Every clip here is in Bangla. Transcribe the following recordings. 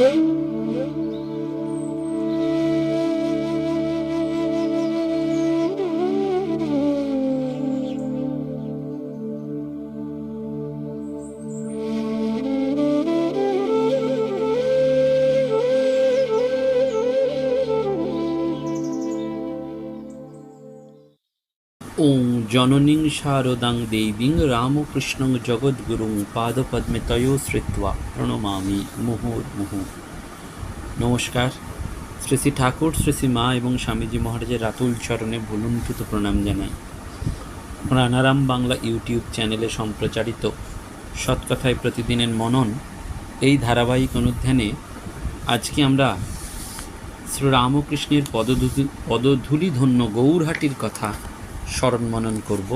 ওং জননীং শারদাং দেবীং রামকৃষ্ণং জগদ্গুরুং পাদপদ্মে তয়ো শ্রিত্বা প্রণমামি মুহুর্মুহু নমস্কার শ্রী শ্রী ঠাকুর শ্রী শ্রী মা এবং স্বামীজি মহারাজের রাতুল চরণে ভুলুণ্ঠিত প্রণাম জানাই। প্রাণারাম বাংলা ইউটিউব চ্যানেলে সম্প্রচারিত সৎকথায় প্রতিদিনের মনন এই ধারাবাহিক অনুধ্যানে আজকে আমরা শ্রী রামকৃষ্ণের পদধূলি পদধূলিধন্য গৌরহাটির কথা স্মরণ মনন করব।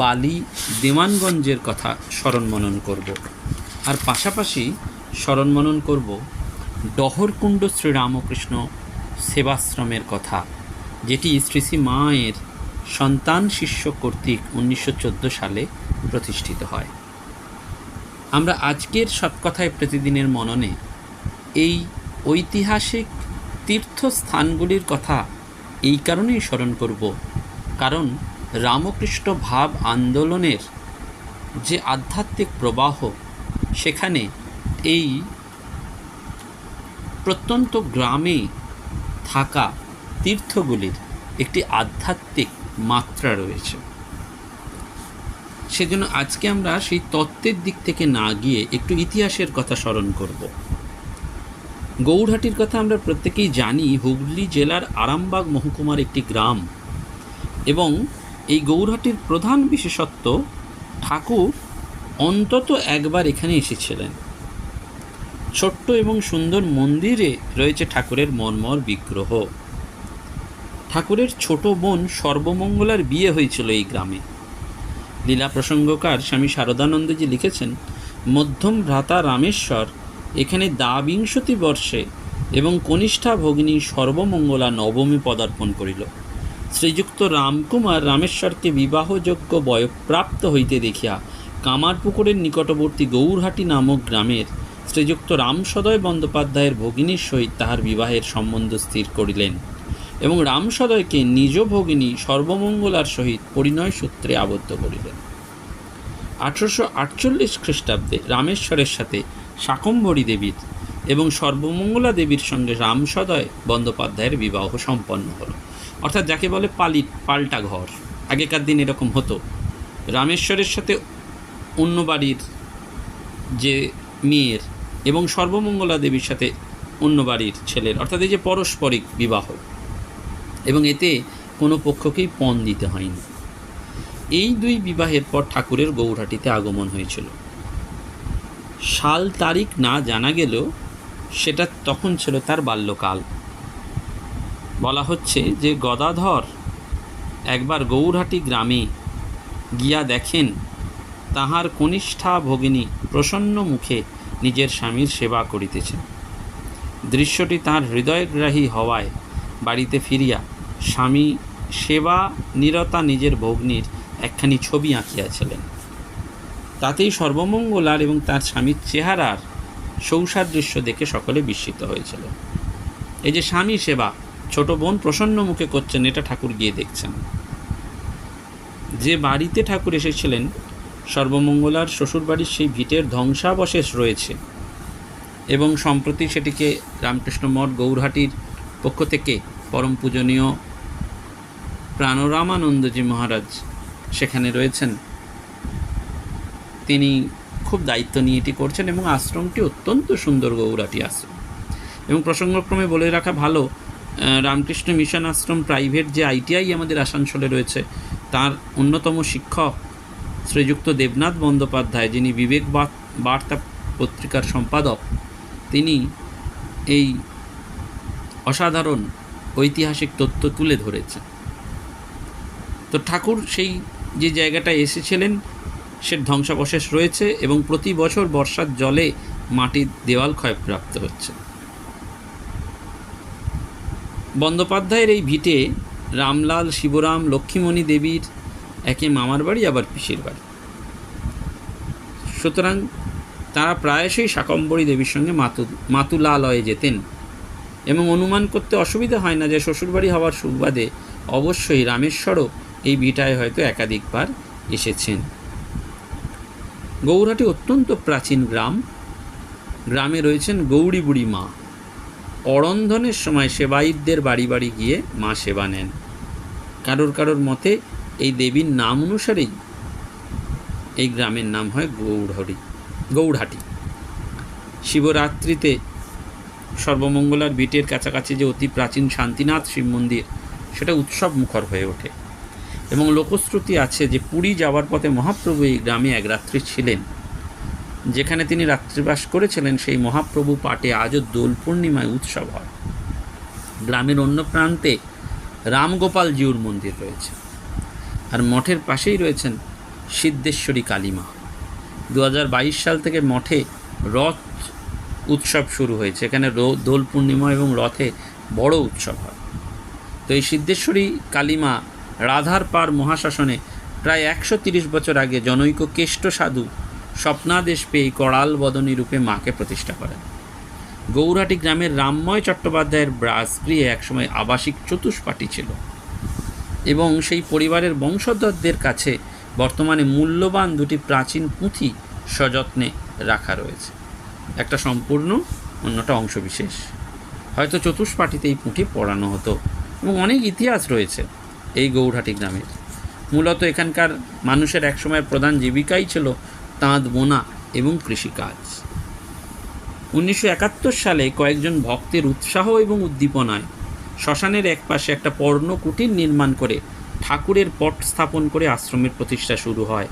বালি দেওয়ানগঞ্জের কথা স্মরণ মনন করব। আর পাশাপাশি স্মরণ মনন করব ডহরকুণ্ড শ্রীরামকৃষ্ণ সেবাশ্রমের কথা, যেটি শ্রী শ্রী মায়ের সন্তান শিষ্য কর্তৃক উনিশশো চোদ্দ সালে প্রতিষ্ঠিত হয়। আমরা আজকের সৎকথায় প্রতিদিনের মননে এই ঐতিহাসিক তীর্থস্থানগুলির কথা এই কারণেই স্মরণ করব কারণ রামকৃষ্ণ ভাব আন্দোলনের যে আধ্যাত্মিক প্রবাহ, সেখানে এই প্রত্যন্ত গ্রামে থাকা তীর্থগুলির একটি আধ্যাত্মিক মাত্রা রয়েছে। সেজন্য আজকে আমরা সেই তত্ত্বের দিক থেকে না গিয়ে একটু ইতিহাসের কথা স্মরণ করব। গৌরহাটির কথা আমরা প্রত্যেকেই জানি, হুগলি জেলার আরামবাগ মহকুমার একটি গ্রাম। এবং এই গৌরহাটির প্রধান বিশেষত্ব, ঠাকুর অন্তত একবার এখানে এসেছিলেন। ছোট্ট এবং সুন্দর মন্দিরে রয়েছে ঠাকুরের মর্মর বিগ্রহ। ঠাকুরের ছোট বোন সর্বমঙ্গলার বিয়ে হয়েছিল এই গ্রামে। লীলা প্রসঙ্গকার স্বামী শারদানন্দজি লিখেছেন, মধ্যম ভ্রাতা রামেশ্বর এখানে দ্বাবিংশতি বর্ষে এবং কনিষ্ঠা ভগ্নী সর্বমঙ্গলা নবমী পদার্পণ করিল। শ্রীযুক্ত রামকুমার রামেশ্বরকে বিবাহযোগ্য বয়প্রাপ্ত হইতে দেখিয়া কামারপুকুরের নিকটবর্তী গৌরহাটি নামক গ্রামের শ্রীযুক্ত রামসদয় বন্দ্যোপাধ্যায়ের ভগিনীর সহিত তাহার বিবাহের সম্বন্ধ স্থির করিলেন এবং রামসদয়কে নিজ ভগিনী সর্বমঙ্গলার সহিত পরিণয় সূত্রে আবদ্ধ করিলেন। আঠারোশো আটচল্লিশ খ্রিস্টাব্দে রামেশ্বরের সাথে শাকম্ভরী দেবীর এবং সর্বমঙ্গলা দেবীর সঙ্গে রামসদয় বন্দ্যোপাধ্যায়ের বিবাহ সম্পন্ন হলো। অর্থাৎ যাকে বলে পালি, পাল্টা ঘর। আগেকার দিন এরকম হতো। রামেশ্বরের সাথে অন্য বাড়ির যে মেয়ের এবং সর্বমঙ্গলা দেবীর সাথে অন্য বাড়ির ছেলের, অর্থাৎ এই যে পারস্পরিক বিবাহ, এবং এতে কোনো পক্ষকেই পণ দিতে হয়নি। এই দুই বিবাহের পর ঠাকুরের গৌরহাটিতে আগমন হয়েছিল। সাল তারিখ না জানা গেলেও সেটা তখন ছিল তার বাল্যকাল। বলা হচ্ছে যে গদাধর একবার গৌরহাটি গ্রামে গিয়া দেখেন, তাহার কনিষ্ঠা ভগিনী প্রসন্ন মুখে নিজের স্বামীর সেবা করিতেছেন। দৃশ্যটি তাঁর হৃদয়গ্রাহী হওয়ায় বাড়িতে ফিরিয়া স্বামী সেবা নিরতা নিজের ভগ্নীর একখানি ছবি আঁকিয়াছিলেন। তাতেই সর্বমঙ্গলার এবং তার স্বামীর চেহারার সৌসাদৃশ্য দেখে সকলে বিস্মিত হয়েছিল এই যে স্বামী সেবা ছোট বোন প্রসন্ন মুখে করছেন, এটা ঠাকুর গিয়ে দেখছেন। যে বাড়িতে ঠাকুর এসেছিলেন, সর্বমঙ্গলার শ্বশুরবাড়ির সেই ভিটের ধ্বংসাবশেষ রয়েছে। এবং সম্প্রতি সেটিকে রামকৃষ্ণ মঠ গৌরহাটির পক্ষ থেকে পরম পূজনীয় প্রাণরামানন্দজি মহারাজ সেখানে রয়েছেন। তিনি খুব দায়িত্ব নিয়ে এটি করছেন এবং আশ্রমটি অত্যন্ত সুন্দর গৌরাটি আশ্রম। এবং প্রসঙ্গক্রমে বলে রাখা ভালো রামকৃষ্ণ মিশন আশ্রম প্রাইভেট যে আইটিআই আমাদের আসানসোলে রয়েছে, তার অন্যতম শিক্ষক শ্রীযুক্ত দেবনাথ বন্দ্যোপাধ্যায়, যিনি বিবেক বার্তা পত্রিকার সম্পাদক, তিনি এই অসাধারণ ঐতিহাসিক তথ্য তুলে ধরেছেন। তো ঠাকুর সেই যে জায়গাটায় এসেছিলেন, সে ধ্বংসাবশেষ রয়েছে এবং প্রতি বছর বর্ষার জলে মাটির দেওয়াল ক্ষয়প্রাপ্ত হচ্ছে। বন্দ্যোপাধ্যায়ের এই ভিটে রামলাল, শিবরাম, লক্ষ্মীমণি দেবীর একে মামার বাড়ি, আবার পিসির বাড়ি। সুতরাং তারা প্রায়শই শাকম্বরী দেবীর সঙ্গে মাতু, মাতুলালয়ে যেতেন এবং অনুমান করতে অসুবিধা হয় না যে শ্বশুরবাড়ি হওয়ার সুবাদে অবশ্যই রামেশ্বরও এই ভিটায় হয়তো একাধিকবার এসেছেন। গৌরহাটি অত্যন্ত প্রাচীন গ্রাম। গ্রামে রয়েছেন গৌরী বুড়ি মা। অরন্ধনের সময় সেবায়িতদের বাড়ি বাড়ি গিয়ে মা সেবা নেন। কারোর কারোর মতে এই দেবীর নাম অনুসারেই এই গ্রামের নাম হয় গৌড়হরি, গৌড়হাটি। শিবরাত্রিতে সর্বমঙ্গলার বিটের কাছাকাছি যে অতি প্রাচীন শান্তিনাথ শিব মন্দির, সেটা উৎসব মুখর হয়ে ওঠে। এবং লোকশ্রুতি আছে যে পুরী যাওয়ার পথে মহাপ্রভু এই গ্রামে এক রাত্রি ছিলেন। যেখানে তিনি রাত্রিবাস করেছিলেন, সেই মহাপ্রভু পাটে আজও দোল পূর্ণিমায় উৎসব হয়। গ্রামের অন্য প্রান্তে রামগোপাল জিউর মন্দির রয়েছে। আর মঠের পাশেই রয়েছেন সিদ্ধেশ্বরী কালীমা। দু হাজার বাইশ সাল থেকে মঠে রথ উৎসব শুরু হয়েছে। এখানে দোল পূর্ণিমা এবং রথে বড় উৎসব হয়। তো এই সিদ্ধেশ্বরী কালীমা রাধার পার মহাশাসনে প্রায় একশো বছর আগে জনৈক কেষ্ট সাধু স্বপ্নাদেশ পেয়ে করাল বদনী রূপে মাকে প্রতিষ্ঠা করেন। গৌরহাটি গ্রামের রামময় চট্টোপাধ্যায়ের ব্রাস ব্রাসগৃহে একসময় আবাসিক চতুষ্পাটি ছিল এবং সেই পরিবারের বংশধরদের কাছে বর্তমানে মূল্যবান দুটি প্রাচীন পুঁথি সযত্নে রাখা রয়েছে। একটা সম্পূর্ণ, অন্যটা অংশবিশেষ। হয়তো চতুষ্পাটিতে এই পুঁথি পড়ানো হতো এবং অনেক ইতিহাস রয়েছে এই গৌরহাটি গ্রামের। মূলত এখানকার মানুষের একসময় প্রধান জীবিকাই ছিল তাঁত, বোনা এবং কৃষিকাজ। উনিশশো একাত্তর সালে কয়েকজন ভক্তের উৎসাহ এবং উদ্দীপনায় শ্মশানের একপাশে একটা পর্ণ কুটির নির্মাণ করে ঠাকুরের পট স্থাপন করে আশ্রমের প্রতিষ্ঠা শুরু হয়।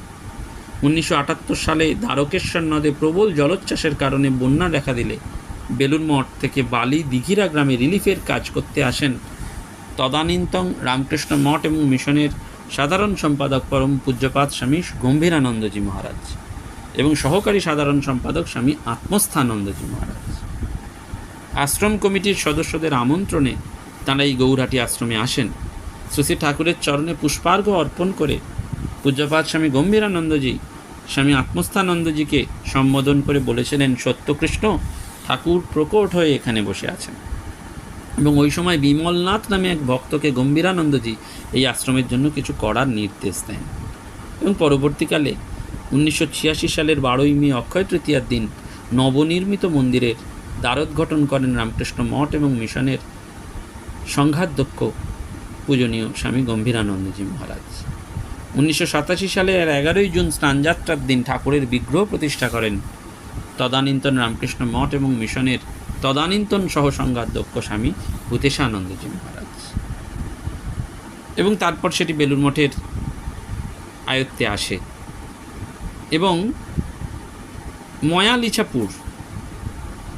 উনিশশো আটাত্তর সালে দ্বারকেশ্বর নদে প্রবল জলোচ্ছ্বাসের কারণে বন্যা দেখা দিলে বেলুর মঠ থেকে বালি দিঘিরা গ্রামে রিলিফের কাজ করতে আসেন তদানীন্তন রামকৃষ্ণ মঠ এবং মিশনের সাধারণ সম্পাদক পরম পূজ্যপাত স্বামী গম্ভীরানন্দজি মহারাজ। এবং সহকারী সাধারণ সম্পাদক স্বামী আত্মস্থানন্দজি মহারাজ। আশ্রম কমিটির সদস্যদের আমন্ত্রণে তাঁরা এই গৌরহাটি আশ্রমে আসেন। শ্রী ঠাকুরের চরণে পুষ্পার্ঘ্য অর্পণ করে পূজ্যপাত স্বামী গম্ভীরানন্দজি, স্বামী আত্মস্থানন্দজিকে সম্বোধন করে বলেছিলেন, সত্যকৃষ্ণ, ঠাকুর প্রকট হয়ে এখানে বসে আছেন। এবং ওই সময় বিমলনাথ নামে এক ভক্তকে গম্ভীরানন্দজি এই আশ্রমের জন্য কিছু করার নির্দেশ দেন। এবং পরবর্তীকালে উনিশশো ছিয়াশি সালের বারোই মে অক্ষয় তৃতীয়ার দিন নবনির্মিত মন্দিরের দ্বারোদ্ঘটন করেন রামকৃষ্ণ মঠ এবং মিশনের সংঘাধ্যক্ষ পূজনীয় স্বামী গম্ভীরানন্দজি মহারাজ। উনিশশো সাতাশি সালের এগারোই জুন স্নানযাত্রার দিন ঠাকুরের বিগ্রহ প্রতিষ্ঠা করেন তদানীন্তন রামকৃষ্ণ মঠ এবং মিশনের তদানীন্তন সহসংঘাধ্যক্ষ স্বামী ভূতেশানন্দজি মহারাজ। এবং তারপর সেটি বেলুর মঠের আয়ত্তে আসে। এবং ময়ালিছাপুর,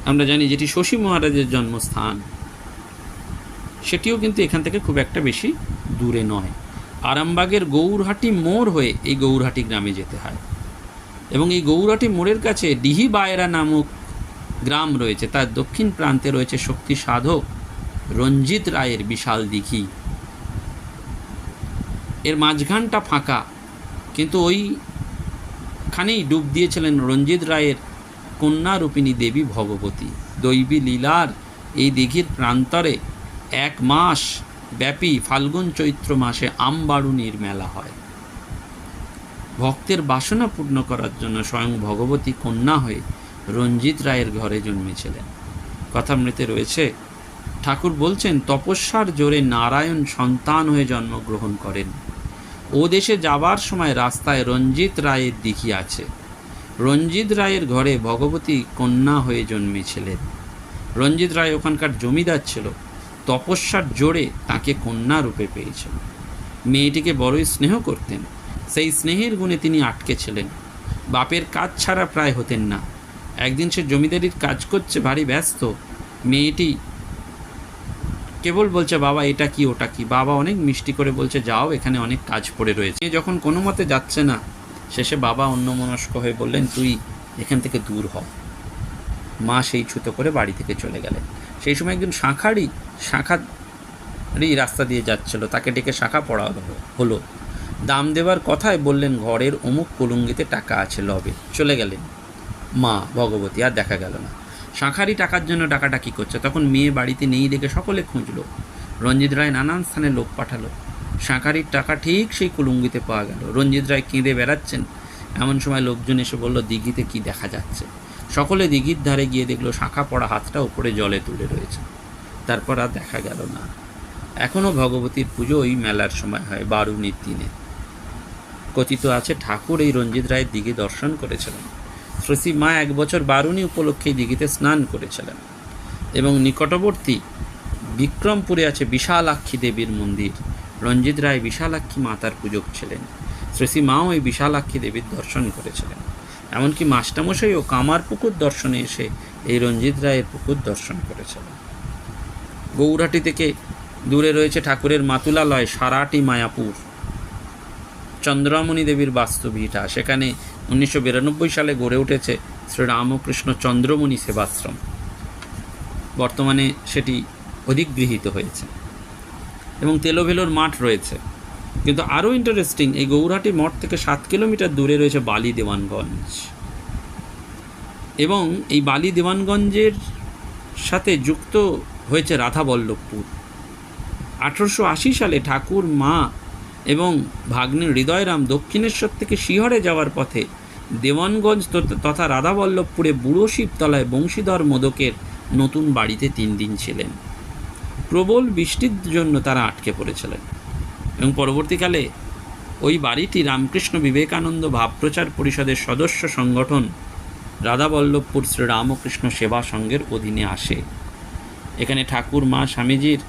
আমরা জানি যেটি শশী মহারাজের জন্মস্থান, সেটিও কিন্তু এখান থেকে খুব একটা বেশি দূরে নয়। আরামবাগের গৌরহাটি মোড় হয়ে এই গৌরহাটি গ্রামে যেতে হয় এবং এই গৌরহাটি মোড়ের কাছে ডিহি বায়রা নামক গ্রাম রয়েছে। তার দক্ষিণ প্রান্তে রয়েছে শক্তি সাধক রঞ্জিত রায়ের বিশাল দিঘি। এর মাঝখানটা ফাঁকা, কিন্তু ওইখানেই ডুব দিয়েছিলেন রঞ্জিত রায়ের কন্যা কন্যারূপিণী দেবী ভগবতী। দৈবী লীলার এই দিঘির প্রান্তরে এক মাস ব্যাপী ফাল্গুন চৈত্র মাসে আমবাড়ুনির মেলা হয়। ভক্তের বাসনা পূর্ণ করার জন্য স্বয়ং ভগবতী কন্যা হয়ে রঞ্জিত রায়ের ঘরে জন্মেছিলেন। কথামৃতে রয়েছে, ঠাকুর বলছেন, তপস্যার জোরে নারায়ণ সন্তান হয়ে জন্মগ্রহণ করেন। ও দেশে যাবার সময় রাস্তায় রঞ্জিত রায়ের দিঘি আছে। রঞ্জিত রায়ের ঘরে ভগবতী কন্যা হয়ে জন্মেছিলেন। রঞ্জিত রায় ওখানকার জমিদার ছিল। তপস্যার জোরে তাকে কন্যা রূপে পেয়েছিল মেয়েটিকে বড়ই স্নেহ করতেন। সেই স্নেহের গুণে তিনি আটকে ছিলেন। বাপের কাজ ছাড়া প্রায় হতেন না। একদিন সে জমিদারির কাজ করছে, ভারী ব্যস্ত। মেয়েটি কেবল বলছে, বাবা, এটা কি, ওটা কি? বাবা অনেক মিষ্টি করে বলছে, যাও, এখানে অনেক কাজ পড়ে রয়েছে। যখন কোনো মতে যাচ্ছে না, শেষে বাবা অন্যমনস্ক হয়ে বললেন, তুই এখান থেকে দূর হ। মা সেই ছুতো করে বাড়ি থেকে চলে গেলেন। সেই সময় একজন শাঁখারই শাঁখারই রাস্তা দিয়ে যাচ্ছিল। তাকে ডেকে শাখা পড়া হলো- দাম দেওয়ার কথায় বললেন, ঘরের অমুক কলুঙ্গিতে টাকা আছে, লবে। চলে গেলেন মা ভগবতী, আর দেখা গেল না। শাঁখারি টাকার জন্য ডাকাডাকি করছে। তখন মেয়ে বাড়িতে নেই দেখে সকলে খুঁজলো। রঞ্জিত রায় নানান স্থানে লোক পাঠালো। শাঁখারির টাকা ঠিক সেই কুলুঙ্গিতে পাওয়া গেল। রঞ্জিত রায় কেঁদে বেড়াচ্ছেন। এমন সময় লোকজন এসে বলল, দিঘিতে কি দেখা যাচ্ছে? সকলে দিঘির ধারে গিয়ে দেখল, শাঁখা পড়া হাতটা উপরে জলে তুলে রয়েছে। তারপর আর দেখা গেল না। এখনও ভগবতীর পুজো ওই মেলার সময় হয় বারুনির দিনে। কথিত আছে, ঠাকুর এই রঞ্জিত রায়ের দিঘি দর্শন করেছিলেন। শ্রী মা এক বছর বারুণী উপলক্ষে দিঘিতে স্নান করেছিলেন এবং নিকটবর্তী বিক্রমপুরে আছে বিশালাক্ষী দেবীর মন্দির। রঞ্জিত রায় বিশালাক্ষী মাতার পূজক ছিলেন। শ্রী মাও এই বিশালাক্ষী দেবীর দর্শন করেছিলেন। এমনকি মাস্টামশাইও কামার পুকুর দর্শনে এসে এই রঞ্জিত রায়ের পুকুর দর্শন করেছিলেন। গৌরাটি থেকে দূরে রয়েছে ঠাকুরের মাতুলালয় সারাটি মায়াপুর। চন্দ্রামণি দেবীর বাস্তুভিটা সেখানে উনিশশো বিরানব্বই সালে গড়ে উঠেছে শ্রী রামকৃষ্ণ চন্দ্রমণি সেবাশ্রম। বর্তমানে সেটি অধিগৃহীত হয়েছে। এবং তেলোভেলোর মাঠ রয়েছে। কিন্তু আরও ইন্টারেস্টিং এই গৌরহাটি মঠ থেকে সাত কিলোমিটার দূরে রয়েছে বালি দেওয়ানগঞ্জ। এবং এই বালি দেওয়ানগঞ্জের সাথে যুক্ত হয়েছে রাধাবল্লভপুর আঠেরোশো আশি সালে ঠাকুর মা এবং ভাগ্নে হৃদয়রাম দক্ষিণেশ্বর থেকে শিহরে যাওয়ার পথে দেওয়ানগঞ্জ তথা- রাধাবল্লভপুরে বুড়ো শিবতলায় বংশীধর মোদকের নতুন বাড়িতে তিন দিন ছিলেন। প্রবল বৃষ্টির জন্য তারা আটকে পড়েছিলেন। এবং পরবর্তীকালে ওই বাড়িটি রামকৃষ্ণ বিবেকানন্দ ভাবপ্রচার পরিষদের সদস্য সংগঠন রাধাবল্লভপুর শ্রী রামকৃষ্ণ সেবা সংঘের অধীনে আসে। এখানে ঠাকুর, মা, স্বামীজির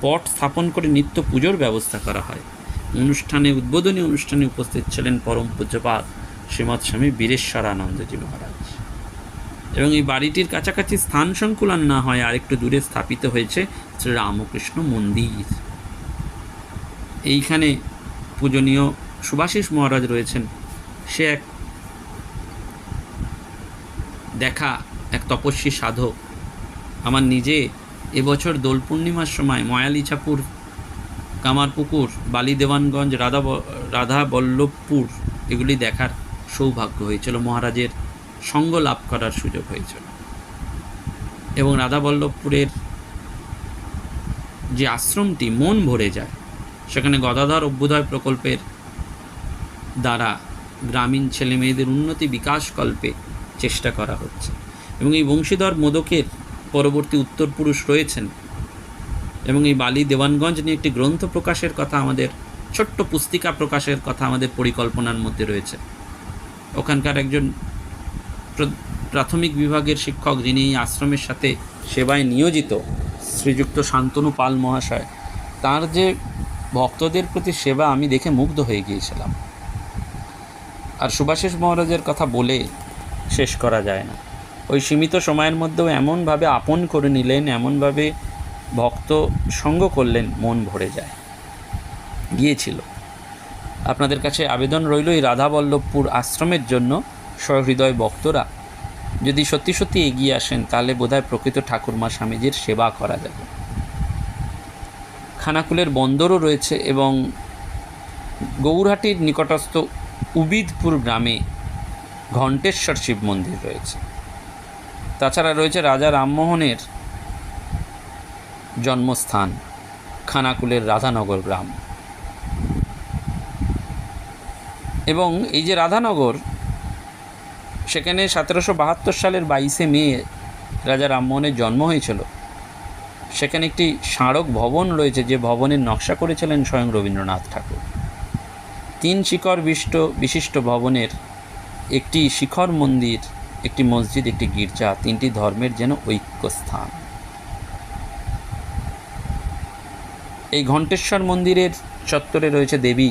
পট স্থাপন করে নিত্য পুজোর ব্যবস্থা করা হয়। অনুষ্ঠানে, উদ্বোধনী অনুষ্ঠানে উপস্থিত ছিলেন পরম পূজ্যপাত শ্রীমৎ স্বামী বীরেশ্বরানন্দজি মহারাজ। এবং এই বাড়িটির কাছাকাছি স্থান সংকুলন না হয় আরেকটু দূরে স্থাপিত হয়েছে শ্রী রামকৃষ্ণ মন্দির। এইখানে পূজনীয় সুভাষিস মহারাজ রয়েছেন। সে এক দেখা, এক তপস্বী সাধক। আমার নিজে এবছর দোল পূর্ণিমার সময় ময়ালিছাপুর, কামারপুকুর বালি দেওয়ানগঞ্জ রাধা রাধা বল্লভপুর এগুলি দেখার সৌভাগ্য হয়েছিল। মহারাজের সঙ্গ লাভ করার সুযোগ হয়েছিল। এবং রাধা বল্লভপুরের যে আশ্রমটি মন ভরে যায়, সেখানে গদাধর অভ্যুদয় প্রকল্পের দ্বারা গ্রামীণ ছেলে মেয়েদের উন্নতি বিকাশ কল্পে চেষ্টা করা হচ্ছে। এবং এই বংশীধর মোদকের পরবর্তী উত্তরপুরুষ রয়েছেন। এবং এই বালি দেওয়ানগঞ্জ নিয়ে একটি গ্রন্থ প্রকাশের কথা আমাদের, ছোট্ট পুস্তিকা প্রকাশের কথা আমাদের পরিকল্পনার মধ্যে রয়েছে। ওখানকার একজন প্র- প্রাথমিক বিভাগের শিক্ষক যিনি এই আশ্রমের সাথে সেবায় নিয়োজিত, শ্রীযুক্ত শান্তনু পাল মহাশয়, তার যে ভক্তদের প্রতি সেবা আমি দেখে মুগ্ধ হয়ে গিয়েছিলাম। আর সুভাষিস মহারাজের কথা বলে শেষ করা যায় না। ওই সীমিত সময়ের মধ্যেও এমনভাবে আপন করে নিলেন, এমনভাবে ভক্ত সঙ্গ করলেন, মন ভরে যায়। গিয়েছিল। আপনাদের কাছে আবেদন রইল এই রাধাবল্লভপুর আশ্রমের জন্য, সহৃদয় ভক্তরা। যদি সত্যি সত্যি এগিয়ে আসেন, তাহলে বোধহয় প্রকৃত ঠাকুরমা স্বামীজির সেবা করা যাবে। খানাকুলের বন্দরও রয়েছে এবং গৌরহাটির নিকটস্থ উবিদপুর গ্রামে ঘণ্টেশ্বর শিব মন্দির রয়েছে। তাছাড়া রয়েছে রাজা রামমোহনের জন্মস্থান, খানাকুলের রাধানগর গ্রাম। এবং এই যে রাধানগর, সেখানে সতেরোশো বাহাত্তর সালের বাইশে মে রাজা রামমোহনের জন্ম হয়েছিল। সেখানে একটি স্মারক ভবন রয়েছে যে ভবনের নকশা করেছিলেন স্বয়ং রবীন্দ্রনাথ ঠাকুর। তিন শিখর বিষ্ট, বিশিষ্ট ভবনের একটি শিখর মন্দির, একটি মসজিদ, একটি গির্জা, তিনটি ধর্মের যেন ঐক্যস্থান। এই ঘণ্টেশ্বর মন্দিরের চত্বরে রয়েছে দেবী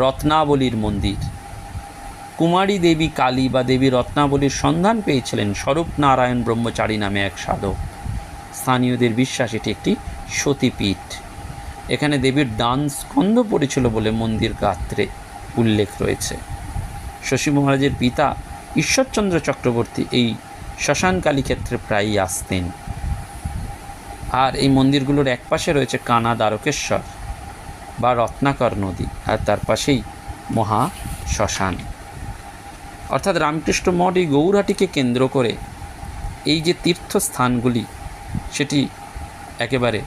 রত্নাবলীর মন্দির। কুমারী দেবী কালী বা দেবী রত্নাবলীর সন্ধান পেয়েছিলেন স্বরূপ নারায়ণ ব্রহ্মচারী নামে এক সাধক স্থানীয়দের বিশ্বাস এটি একটি সতীপীঠ। এখানে দেবীর ডান স্কন্ধ পড়েছিল বলে মন্দির গাত্রে উল্লেখ রয়েছে। শশী মহারাজের পিতা ঈশ্বরচন্দ্র চক্রবর্তী এই শ্মশান কালী ক্ষেত্রে প্রায়ই আসতেন। আর এই মন্দিরগুলোর এক পাশে রয়েছে কানা দ্বারকেশ্বর বা রত্নাকর নদী আর তার পাশেই মহা শ্মশান। অর্থাৎ রামকৃষ্ণ মঠ এই গৌরহাটিকে কেন্দ্র করে এই যে তীর্থস্থানগুলি, সেটি একেবারে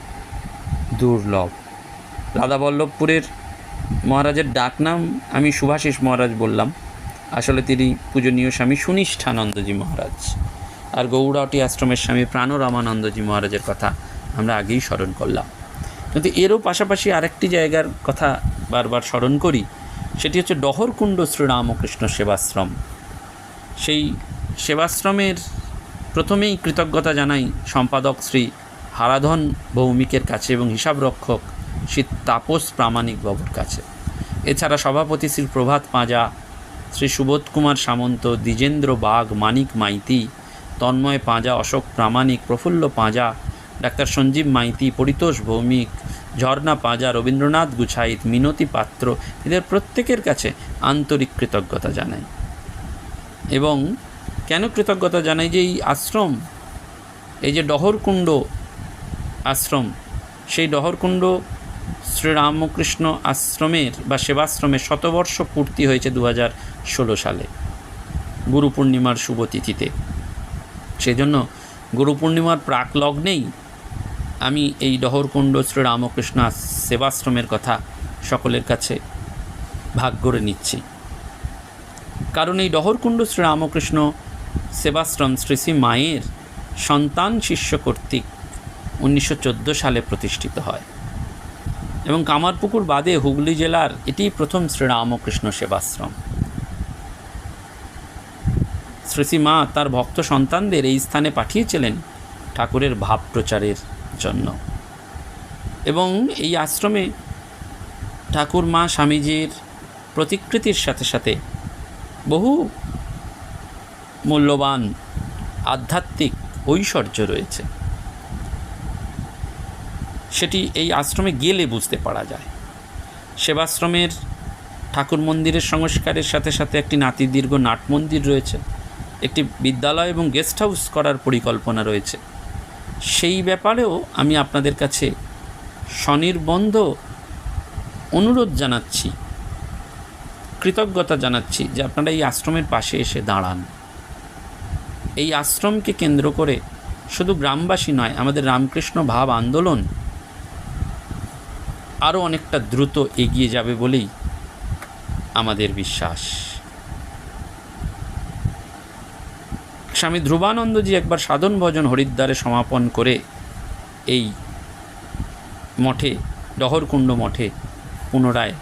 দুর্লভ। রাধাবল্লভপুরের মহারাজের ডাকনাম আমি সুভাষিস মহারাজ বললাম। আসলে তিনি পূজনীয় স্বামী সুনিষ্ঠানন্দজি মহারাজ। আর গৌড়াটি আশ্রমের স্বামী প্রাণরামানন্দজি মহারাজের কথা আমরা আগেই স্মরণ করলাম। কিন্তু এরও পাশাপাশি আরেকটি জায়গার কথা বারবার স্মরণ করি সেটি হচ্ছে ডহরকুণ্ড শ্রীরামকৃষ্ণ সেবাশ্রম। সেই সেবাশ্রমের প্রথমেই কৃতজ্ঞতা জানাই সম্পাদক শ্রী হারাধন ভৌমিকের কাছে এবং হিসাবরক্ষক শ্রী তাপস প্রামাণিক বাবুর কাছে। এছাড়া সভাপতি শ্রী প্রভাত পাঁজা, শ্রী সুবোধ কুমার সামন্ত, দ্বিজেন্দ্র বাগ মানিক মাইতি, তন্ময় পাঁজা, অশোক প্রামাণিক, প্রফুল্ল পাঁজা, ডাক্তার সঞ্জীব মাইতি, পরিতোষ ভৌমিক ঝর্ণা পাঁজা রবীন্দ্রনাথ গুছাইত মিনতি পাত্র এদের প্রত্যেকের কাছে আন্তরিক কৃতজ্ঞতা জানাই। এবং কেন কৃতজ্ঞতা জানাই যে এই আশ্রম, এই যে ডহরকুণ্ড আশ্রম, সেই ডহরকুণ্ড শ্রীরামকৃষ্ণ আশ্রমের বা সেবাশ্রমের শতবর্ষ পূর্তি হয়েছে দু হাজার ষোলো সালে গুরু পূর্ণিমার শুভ তিথিতে। সেই জন্য গুরু পূর্ণিমার প্রাক লগ্নেই আমি এই ডহরকুণ্ড শ্রী রামকৃষ্ণ সেবাশ্রমের কথা সকলের কাছে ভাগ করে নিচ্ছি। কারণ এই ডহরকুণ্ড শ্রী রামকৃষ্ণ সেবাশ্রম শ্রী শ্রী মায়ের সন্তান শিষ্য কর্তৃক উনিশশো চোদ্দ সালে প্রতিষ্ঠিত হয় এবং কামারপুকুর বাদে হুগলি জেলার এটি প্রথম শ্রীরামকৃষ্ণ সেবাশ্রম। শ্রী শ্রী মা তার ভক্ত সন্তানদের এই স্থানে পাঠিয়েছিলেন ঠাকুরের ভাব প্রচারের জন্য। এবং এই আশ্রমে ঠাকুর, মা, স্বামীজির প্রতিকৃতির সাথে সাথে বহু মূল্যবান আধ্যাত্মিক ঐশ্বর্য রয়েছে। সেটি এই আশ্রমে গেলে বুঝতে পারা যায়। সেবাশ্রমের ঠাকুর মন্দিরের সংস্কারের সাথে সাথে একটি নাতিদীর্ঘ নাট মন্দির রয়েছে। একটি বিদ্যালয় এবং গেস্ট হাউস করার পরিকল্পনা রয়েছে। সেই ব্যাপারেও আমি আপনাদের কাছে স্বনির্বন্ধ অনুরোধ জানাচ্ছি, কৃতজ্ঞতা জানাচ্ছি যে আপনারা এই আশ্রমের পাশে এসে দাঁড়ান। এই আশ্রমকে কেন্দ্র করে শুধু গ্রামবাসী নয়, আমাদের রামকৃষ্ণ ভাব আন্দোলন আরও অনেকটা দ্রুত এগিয়ে যাবে বলেই আমাদের বিশ্বাস। স্বামী ধ্রুবানন্দজি একবার সাধন ভজন হরিদ্বারে সমাপন করে এই মঠে, ডহরকুণ্ড মঠে পুনরায়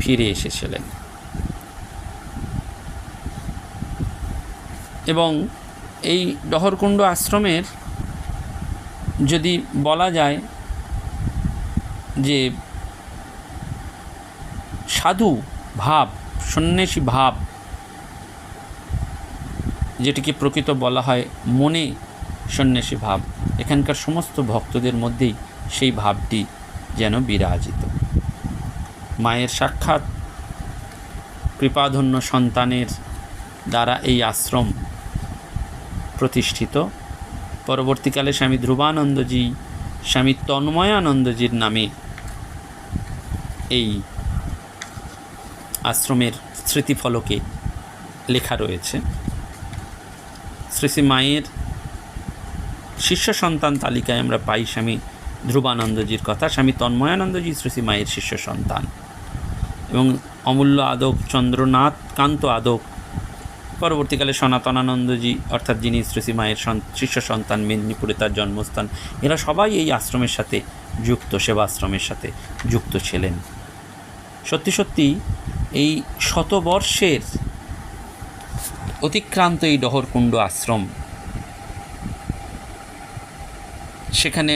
ফিরে এসেছিলেন। এবং এই ডহরকুণ্ড আশ্রমের যদি বলা যায় যে সাধু ভাব, সন্ন্যাসী ভাব যেটিকে প্রকৃত বলা হয় মনে সন্ন্যাসী ভাব। এখানকার সমস্ত ভক্তদের মধ্যেই সেই ভাবটি যেন বিরাজিত। মায়ের সাক্ষাৎ কৃপাধন্য সন্তানের দ্বারা এই আশ্রম প্রতিষ্ঠিত। পরবর্তীকালে স্বামী ধ্রুবানন্দজি, স্বামী তন্ময়ানন্দজির নামে এই আশ্রমের স্মৃতিফলকে লেখা রয়েছে। শ্রী শ্রী মায়ের শিষ্য সন্তান তালিকায় আমরা পাই স্বামী ধ্রুবানন্দজির কথা, স্বামী তন্ময়ানন্দজি শ্রী শ্রী মায়ের শিষ্য সন্তান। এবং অমূল্য আদক চন্দ্রনাথ কান্ত আদক পরবর্তীকালে সনাতনানন্দজি, অর্থাৎ যিনি শ্রী মায়ের শিষ্য সন্তান, মেদিনীপুরে তার জন্মস্থান, এরা সবাই এই আশ্রমের সাথে যুক্ত, সেবাশ্রমের সাথে যুক্ত ছিলেন। সত্যি সত্যি এই শতবর্ষের অতিক্রান্ত এই ডহরকুণ্ড আশ্রম। সেখানে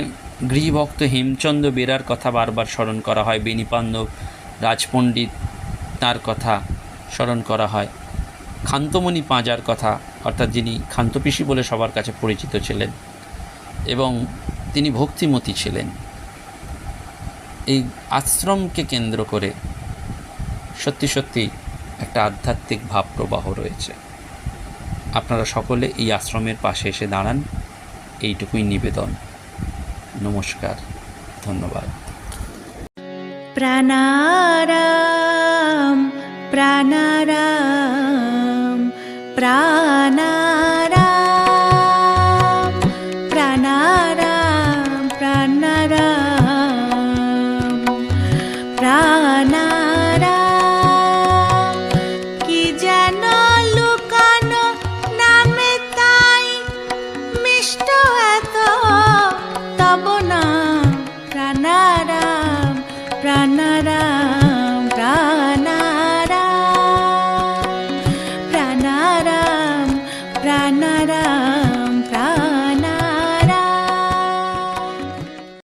গৃহভক্ত হেমচন্দ্র বেরার কথা বারবার স্মরণ করা হয় বেনিপান্ডব রাজপণ্ডিত তার কথা স্মরণ করা হয়। খান্তমণি পাঁজার কথা, অর্থাৎ যিনি খান্তপিসি বলে সবার কাছে পরিচিত ছিলেন এবং তিনি ভক্তিমতী ছিলেন। এই আশ্রমকে কেন্দ্র করে সত্যি সত্যি একটা আধ্যাত্মিক ভাবপ্রবাহ রয়েছে। আপনারা সকলে এই আশ্রমের পাশে এসে দাঁড়ান। এইটুকুই নিবেদন। নমস্কার। ধন্যবাদ। প্রাণারাম প্রাণারাম প্রাণা